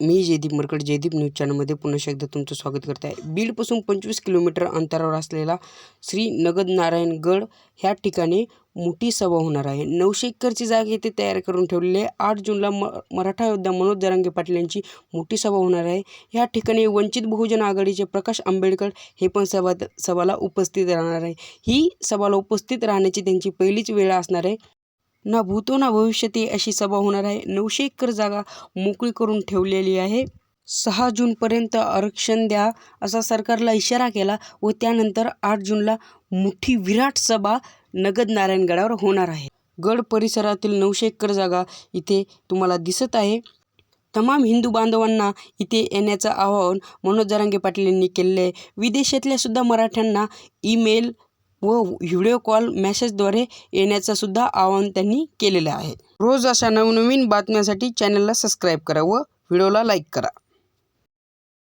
मी Jaydeep Markad Jaydeep news चॅनलमध्ये पुन्हा एकदा तुमचं स्वागत करत आहे. बीडपासून पंचवीस किलोमीटर अंतरावर असलेला श्री नगद नारायणगड ह्या ठिकाणी मोठी सभा होणार आहे. नऊशे एकरची जागा येथे तयार करून ठेवलेली आहे. आठ जूनला म मराठा योद्धा मनोज जरांगे पाटील यांची मोठी सभा होणार आहे. ह्या ठिकाणी वंचित बहुजन आघाडीचे प्रकाश आंबेडकर हे पण सभा सभाला उपस्थित राहणार आहे. ही सभाला उपस्थित राहण्याची त्यांची पहिलीच वेळ असणार आहे. ना भूतो ना भविष्यती अशी सभा होणार आहे. नऊशे एकर जागा मोकळी करून ठेवलेली आहे. सहा जूनपर्यंत आरक्षण द्या असा सरकारला इशारा केला व त्यानंतर आठ जूनला मोठी विराट सभा नगद नारायणगडावर होणार आहे. गड परिसरातील नऊशे एकर जागा इथे तुम्हाला दिसत आहे. तमाम हिंदू बांधवांना इथे येण्याचं आवाहन मनोज जरांगे पाटील यांनी केलेलं आहे. विदेशातल्या सुद्धा मराठ्यांना ईमेल व व्हिडिओ कॉल मॅसेजद्वारे येण्याचं सुद्धा आवाहन त्यांनी केलेलं आहे. रोज अशा नवनवीन बातम्यांसाठी चॅनलला सबस्क्राईब करा व व्हिडिओला लाईक करा.